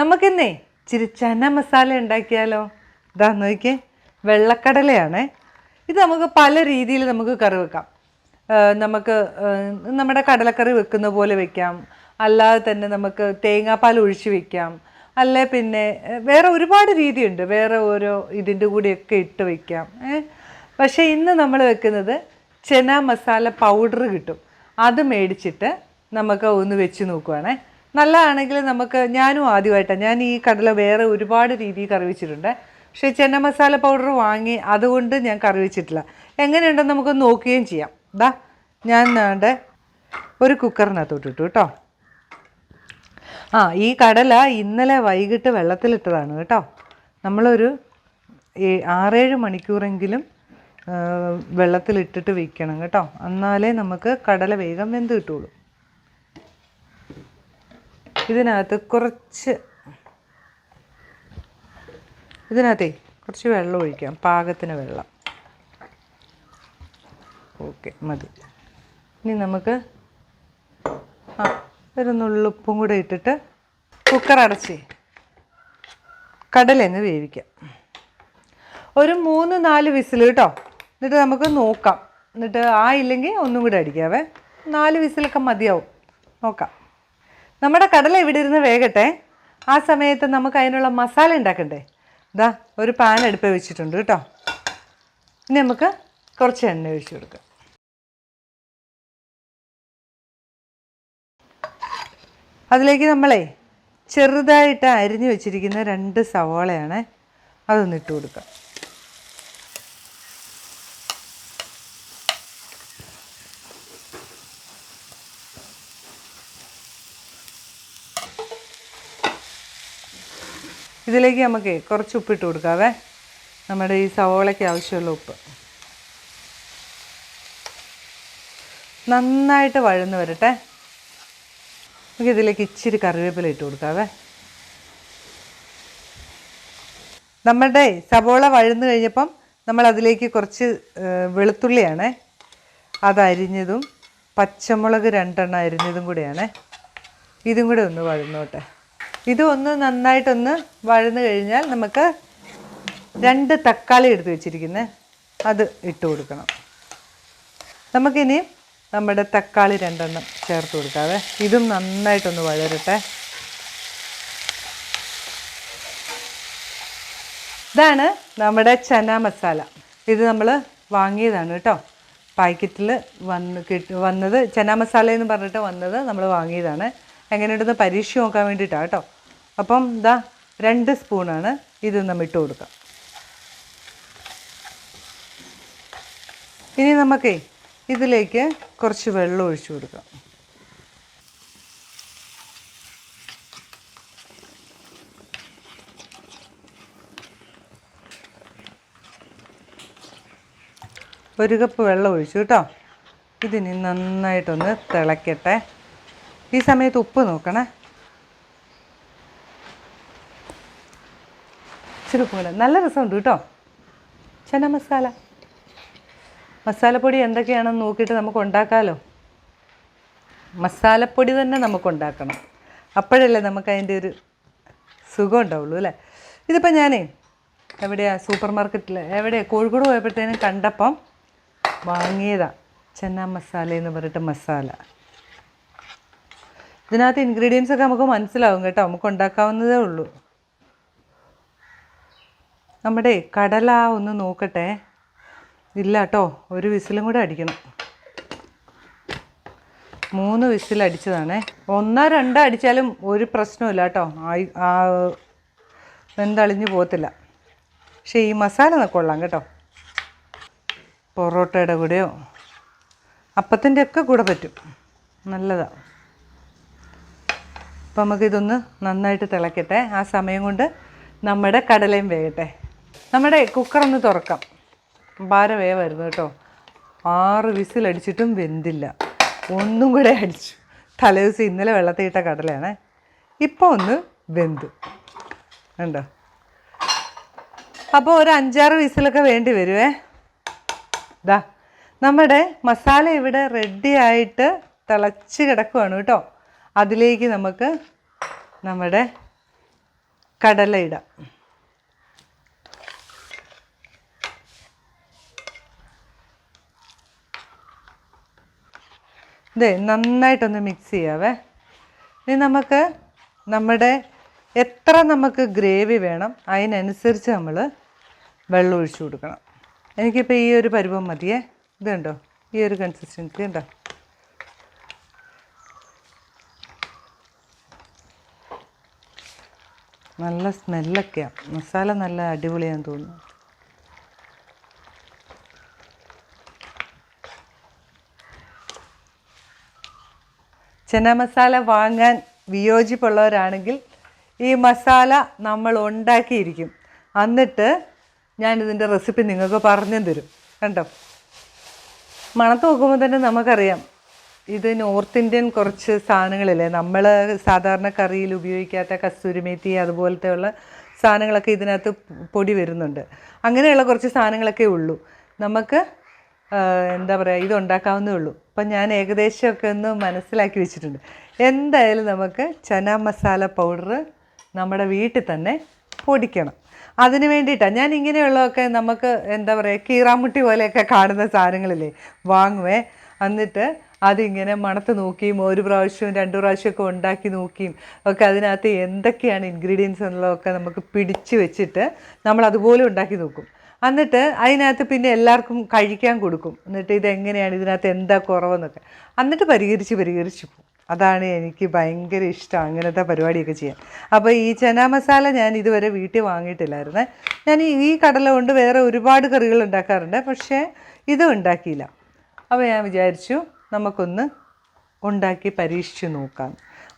നമുക്കിന്നേ ഇച്ചിരി ചന മസാല ഉണ്ടാക്കിയാലോ? ഇതാ നോക്കിയേ വെള്ളക്കടലയാണേ. ഇത് നമുക്ക് പല രീതിയിൽ നമുക്ക് കറി വെക്കാം. നമുക്ക് നമ്മുടെ കടലക്കറി വെക്കുന്ന പോലെ വെക്കാം. അല്ലാതെ തന്നെ നമുക്ക് തേങ്ങാപ്പാൽ ഒഴിച്ച് വെക്കാം. അല്ലെ പിന്നെ വേറെ ഒരുപാട് രീതിയുണ്ട്. വേറെ ഓരോ ഇതിന്റെ കൂടെയൊക്കെ ഇട്ട് വയ്ക്കാം പക്ഷേ ഇന്ന് നമ്മൾ വെക്കുന്നത് ചെന മസാല പൗഡർ കിട്ടും. അത് മേടിച്ചിട്ട് നമുക്ക് ഒന്ന് വെച്ച് നോക്കുവാണേ. നല്ലതാണെങ്കിൽ നമുക്ക് ഞാനും ആദ്യമായിട്ടാണ് ഞാൻ ഈ കടല വേറെ ഒരുപാട് രീതിയിൽ കറി വെച്ചിട്ടുണ്ട്. പക്ഷേ ചെന്ന മസാല പൗഡർ വാങ്ങി അതുകൊണ്ട് ഞാൻ കറി വെച്ചിട്ടില്ല. എങ്ങനെയുണ്ടെന്ന് നമുക്ക് നോക്കുകയും ചെയ്യാം. ദാ ഞാൻ ദാണ്ടെ ഒരു കുക്കറിനകത്തോട്ട് ഇട്ടു കേട്ടോ. ആ ഈ കടല ഇന്നലെ വൈകിട്ട് വെള്ളത്തിലിട്ടതാണ് കേട്ടോ. നമ്മളൊരു ആറേഴ് മണിക്കൂറെങ്കിലും വെള്ളത്തിലിട്ടിട്ട് വയ്ക്കണം കേട്ടോ. എന്നാലേ നമുക്ക് കടല വേഗം വെന്ത് കിട്ടുള്ളൂ. ഇതിനകത്ത് കുറച്ച് ഇതിനകത്തേ കുറച്ച് വെള്ളം ഒഴിക്കാം പാകത്തിന് വെള്ളം. ഓക്കെ മതി. ഇനി നമുക്ക് ആ ഒരു നുള്ളുപ്പും കൂടെ ഇട്ടിട്ട് കുക്കർ അടച്ച് കടലെന്ന് വേവിക്കാം. ഒരു മൂന്ന് നാല് വിസിൽ കേട്ടോ. എന്നിട്ട് നമുക്ക് നോക്കാം. എന്നിട്ട് ആ ഇല്ലെങ്കിൽ ഒന്നും കൂടെ അടിക്കാവേ. നാല് വിസിലൊക്കെ മതിയാവും. നോക്കാം. നമ്മുടെ കടല ഇവിടെ ഇരുന്ന് വേകട്ടെ. ആ സമയത്ത് നമുക്ക് അതിനുള്ള മസാല ഉണ്ടാക്കണ്ടേ? ഇതാ ഒരു പാൻ അടുപ്പ് വെച്ചിട്ടുണ്ട് കേട്ടോ. ഇനി നമുക്ക് കുറച്ച് എണ്ണ ഒഴിച്ചു കൊടുക്കാം. അതിലേക്ക് നമ്മളെ ചെറുതായിട്ട് അരിഞ്ഞു വെച്ചിരിക്കുന്ന രണ്ട് സവോളയാണ് അതൊന്ന് ഇട്ട് കൊടുക്കാം. ഇതിലേക്ക് നമുക്ക് കുറച്ച് ഉപ്പിട്ട് കൊടുക്കാവേ. നമ്മുടെ ഈ സവോളയ്ക്ക് ആവശ്യമുള്ള ഉപ്പ്. നന്നായിട്ട് വഴന്ന് വരട്ടെ. നമുക്ക് ഇതിലേക്ക് ഇച്ചിരി കറിവേപ്പില ഇട്ട് കൊടുക്കാവേ. നമ്മുടെ സവോള വഴന്ന് കഴിഞ്ഞപ്പം നമ്മൾ അതിലേക്ക് കുറച്ച് വെളുത്തുള്ളിയാണ്. അതരിഞ്ഞതും പച്ചമുളക് രണ്ടെണ്ണം അരിഞ്ഞതും കൂടെയാണ്. ഇതും കൂടെ ഒന്ന് വഴന്നോട്ടെ. ഇത് ഒന്ന് നന്നായിട്ടൊന്ന് വഴന്നു കഴിഞ്ഞാൽ നമുക്ക് രണ്ട് തക്കാളി എടുത്ത് വെച്ചിരിക്കുന്നത് അത് ഇട്ട് കൊടുക്കണം. നമുക്കിനി നമ്മുടെ തക്കാളി രണ്ടെണ്ണം ചേർത്ത് കൊടുക്കാവേ. ഇതും നന്നായിട്ടൊന്ന് വഴരട്ടെ ഇതാണ് നമ്മുടെ ചന മസാല. ഇത് നമ്മൾ വാങ്ങിയതാണ് കേട്ടോ. പാക്കറ്റിൽ വന്ന് കിട്ടി വന്നത് ചന മസാല എന്ന് പറഞ്ഞിട്ട് വന്നത് നമ്മൾ വാങ്ങിയതാണ്. എങ്ങനെയുണ്ടെന്ന് പരീക്ഷ നോക്കാൻ വേണ്ടിയിട്ടാണ് കേട്ടോ. അപ്പം ഇതാ രണ്ട് സ്പൂണാണ് ഇത് നമ്മൾ ഇട്ട് കൊടുക്കാം. ഇനി നമുക്കേ ഇതിലേക്ക് കുറച്ച് വെള്ളം ഒഴിച്ചു കൊടുക്കാം. ഒരു കപ്പ് വെള്ളം ഒഴിച്ചു കേട്ടോ. ഇതിനി നന്നായിട്ടൊന്ന് തിളയ്ക്കട്ടെ ഈ സമയത്ത് ഉപ്പ് നോക്കണേ. ഇച്ചിരി പോലെ നല്ല രസമുണ്ട് കേട്ടോ. ചന മസാല. മസാലപ്പൊടി എന്തൊക്കെയാണെന്ന് നോക്കിയിട്ട് നമുക്ക് ഉണ്ടാക്കാമല്ലോ മസാലപ്പൊടി തന്നെ നമുക്ക് ഉണ്ടാക്കണം. അപ്പോഴല്ലേ നമുക്ക് അതിന്റെ ഒരു സുഖം ഉണ്ടാവുള്ളൂ അല്ലേ? ഇതിപ്പോൾ ഞാനേ എവിടെയാണ് സൂപ്പർ മാർക്കറ്റിൽ എവിടെയാണ് കോഴിക്കോട് പോയപ്പോഴത്തേനും കണ്ടപ്പം വാങ്ങിയതാണ് ചെന്ന മസാല എന്ന് പറഞ്ഞിട്ട് മസാല. ഇതിനകത്ത് ഇൻഗ്രീഡിയൻസ് ഒക്കെ നമുക്ക് മനസ്സിലാവും കേട്ടോ. നമുക്ക് ഉണ്ടാക്കാവുന്നതേ ഉള്ളൂ. നമ്മുടെ കടല ഒന്ന് നോക്കട്ടെ. ഇല്ല കേട്ടോ ഒരു വിസിലും കൂടെ അടിക്കണം. മൂന്ന് വിസിൽ അടിച്ചതാണേ. ഒന്നോ രണ്ടോ അടിച്ചാലും ഒരു പ്രശ്നമില്ല കേട്ടോ. ആയി വെന്തളിഞ്ഞ് പോകത്തില്ല. പക്ഷേ ഈ മസാല കൊള്ളാം കേട്ടോ. പൊറോട്ടയുടെ കൂടെയോ? അപ്പത്തിന്റെ ഒക്കെ കൂടെ പറ്റും. നല്ലതാണ് അപ്പം നമുക്കിതൊന്ന് നന്നായിട്ട് തിളക്കട്ടെ. ആ സമയം കൊണ്ട് നമ്മുടെ കടലയും വേകട്ടെ. നമ്മുടെ കുക്കറൊന്ന് തുറക്കാം. ഭാരം വേവായിരുന്നു കേട്ടോ. ആറ് വിസിലടിച്ചിട്ടും വെന്തില്ല. ഒന്നും കൂടെ അടിച്ചു. തലേദിവസം ഇന്നലെ വെള്ളത്തിൽ ഇട്ട കടലയാണ്. ഇപ്പോൾ ഒന്ന് വെന്തു. ഉണ്ടോ അപ്പോൾ ഒരു അഞ്ചാറ് വിസിലൊക്കെ വേണ്ടി വരുവേ. ദാ നമ്മുടെ മസാല ഇവിടെ റെഡിയായിട്ട് തിളച്ച് കിടക്കുവാണ് കേട്ടോ. അതിലേക്ക് നമുക്ക് നമ്മുടെ കടല ഇടാം. ഇതേ നന്നായിട്ടൊന്ന് മിക്സ് ചെയ്യാവേ. ഇനി നമുക്ക് നമ്മുടെ എത്ര നമുക്ക് ഗ്രേവി വേണം അതിനനുസരിച്ച് നമ്മൾ വെള്ളം ഒഴിച്ചു കൊടുക്കണം. എനിക്കിപ്പോൾ ഈ ഒരു പരുവം മതിയേ. ഇതുണ്ടോ? ഈ ഒരു കൺസിസ്റ്റൻസി ഉണ്ടോ? നല്ല സ്മെല്ലൊക്കെയാണ് മസാല നല്ല അടിപൊളിയാന്ന് തോന്നുന്നു. ചന മസാല വാങ്ങാൻ വിയോജിപ്പുള്ളവരാണെങ്കിൽ ഈ മസാല നമ്മൾ ഉണ്ടാക്കിയിരിക്കും. എന്നിട്ട് ഞാനിതിന്റെ റെസിപ്പി നിങ്ങൾക്ക് പറഞ്ഞു തരും കണ്ടോ? മണത്ത് നോക്കുമ്പോൾ തന്നെ നമുക്കറിയാം ഇത് നോർത്ത് ഇന്ത്യൻ കുറച്ച് സാധനങ്ങളില്ലേ? നമ്മൾ സാധാരണ കറിയിൽ ഉപയോഗിക്കാത്ത കസ്തൂരിമേത്തി അതുപോലത്തെ ഉള്ള സാധനങ്ങളൊക്കെ ഇതിനകത്ത് പൊടി വരുന്നുണ്ട്. അങ്ങനെയുള്ള കുറച്ച് സാധനങ്ങളൊക്കെ ഉള്ളൂ. നമുക്ക് എന്താ പറയുക ഇത് ഉണ്ടാക്കാവുന്നേ ഉള്ളൂ. അപ്പം ഞാൻ ഏകദേശമൊക്കെ ഒന്ന് മനസ്സിലാക്കി വെച്ചിട്ടുണ്ട്. എന്തായാലും നമുക്ക് ചന മസാല പൗഡർ നമ്മുടെ വീട്ടിൽ തന്നെ പൊടിക്കണം. അതിന് വേണ്ടിയിട്ടാണ്. ഞാൻ ഇങ്ങനെയുള്ളതൊക്കെ നമുക്ക് എന്താ പറയുക കീറാമുട്ടി പോലെയൊക്കെ കാണുന്ന സാധനങ്ങളില്ലേ? വാങ്ങുവേ. എന്നിട്ട് അതിങ്ങനെ മണത്ത് നോക്കിയും ഒരു പ്രാവശ്യവും രണ്ട് പ്രാവശ്യമൊക്കെ ഉണ്ടാക്കി നോക്കിയും ഒക്കെ അതിനകത്ത് എന്തൊക്കെയാണ് ഇൻഗ്രീഡിയൻസ് എന്നുള്ളതൊക്കെ നമുക്ക് പിടിച്ച് വെച്ചിട്ട് നമ്മൾ അതുപോലെ ഉണ്ടാക്കി നോക്കും. എന്നിട്ട് അതിനകത്ത് പിന്നെ എല്ലാവർക്കും കഴിക്കാൻ കൊടുക്കും. എന്നിട്ട് ഇതെങ്ങനെയാണ് ഇതിനകത്ത് എന്താ കുറവെന്നൊക്കെ. എന്നിട്ട് പരിഹരിച്ച് പരിഹരിച്ച് പോകും അതാണ് എനിക്ക് ഭയങ്കര ഇഷ്ടം അങ്ങനത്തെ പരിപാടിയൊക്കെ ചെയ്യാൻ. അപ്പോൾ ഈ ചന മസാല ഞാൻ ഇതുവരെ വീട്ടിൽ വാങ്ങിയിട്ടില്ലായിരുന്നേ. ഞാൻ ഈ- കടല കൊണ്ട് വേറെ ഒരുപാട് കറികൾ ഉണ്ടാക്കാറുണ്ട്. പക്ഷേ ഇത് ഉണ്ടാക്കിയില്ല. അപ്പോൾ ഞാൻ വിചാരിച്ചു നമുക്കൊന്ന് ഉണ്ടാക്കി പരീക്ഷിച്ച് നോക്കാം.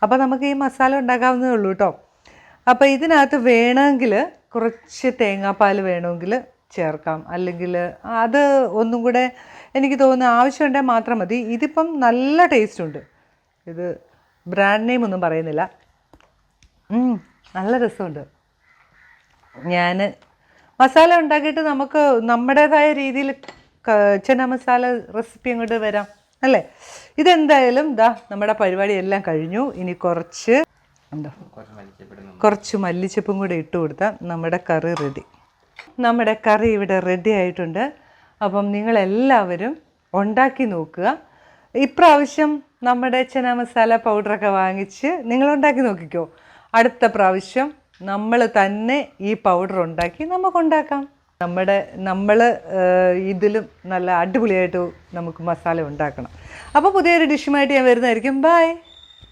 അപ്പോൾ നമുക്ക് ഈ മസാല ഉണ്ടാക്കാവുന്നതേ ഉള്ളൂ കേട്ടോ അപ്പോൾ ഇതിനകത്ത് വേണമെങ്കിൽ കുറച്ച് തേങ്ങാപ്പാൽ വേണമെങ്കിൽ ചേർക്കാം. അല്ലെങ്കിൽ അത് ഒന്നും കൂടെ എനിക്ക് തോന്നുന്നു ആവശ്യമുണ്ടെങ്കിൽ മാത്രം മതി. ഇതിപ്പം നല്ല ടേസ്റ്റ് ഉണ്ട്. ഇത് ബ്രാൻഡ് നെയിം ഒന്നും പറയുന്നില്ല. നല്ല രസമുണ്ട്. ഞാൻ മസാല ഉണ്ടാക്കിയിട്ട് നമുക്ക് നമ്മുടേതായ രീതിയിൽ ചന മസാല റെസിപ്പി അങ്ങോട്ട് വരാം. അല്ലേ? ഇതെന്തായാലും ദാ നമ്മുടെ പരിപാടി എല്ലാം കഴിഞ്ഞു. ഇനി കുറച്ച് എന്താ? കുറച്ച് മല്ലിച്ചപ്പും കൂടെ ഇട്ട് കൊടുത്താൽ നമ്മുടെ കറി റെഡി. നമ്മുടെ കറി ഇവിടെ റെഡി ആയിട്ടുണ്ട്. അപ്പം നിങ്ങളെല്ലാവരും ഉണ്ടാക്കി നോക്കുക. ഇപ്രാവശ്യം നമ്മുടെ ചന മസാല പൗഡറൊക്കെ വാങ്ങിച്ച് നിങ്ങൾ ഉണ്ടാക്കി നോക്കിക്കോ. അടുത്ത പ്രാവശ്യം നമ്മൾ തന്നെ ഈ പൗഡർ ഉണ്ടാക്കി നമുക്കുണ്ടാക്കാം നമ്മുടെ നമ്മൾ ഇതിലും നല്ല അടിപൊളിയായിട്ട് നമുക്ക് മസാല ഉണ്ടാക്കണം. അപ്പോൾ പുതിയൊരു ഡിഷുമായിട്ട് ഞാൻ വരുന്നതായിരിക്കും. ബൈ